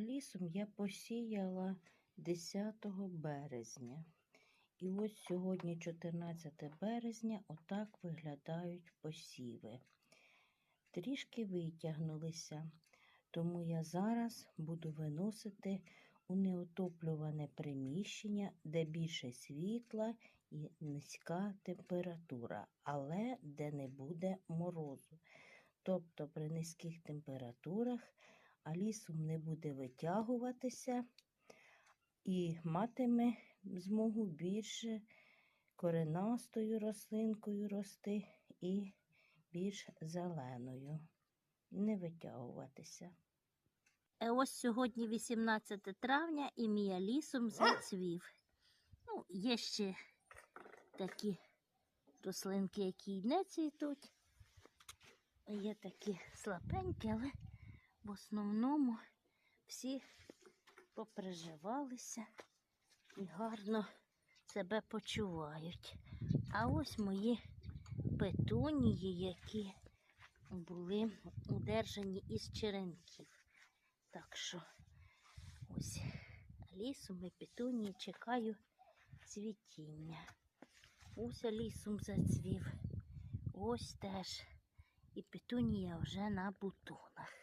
лісом я посіяла 10 березня. І ось сьогодні, 14 березня, отак виглядають посіви. Трішки витягнулися, тому я зараз буду виносити у неотоплюване приміщення, де більше світла і низька температура, але де не буде морозу. Тобто при низьких температурах алісум не буде витягуватися і матиме змогу більше коренастою рослинкою рости і більш зеленою, не витягуватися. Е, Ось сьогодні 18 травня і мій лісом зацвів. Ну, є ще такі рослинки, які й не цвітуть. Є такі слабенькі, але в основному всі поприживалися і гарно себе почувають. А ось мої петунії, які були удержані із черенків. Так що ось лісом і петунії чекаю цвітіння. Ось лісом зацвів. Ось теж. І петунія вже на бутонах.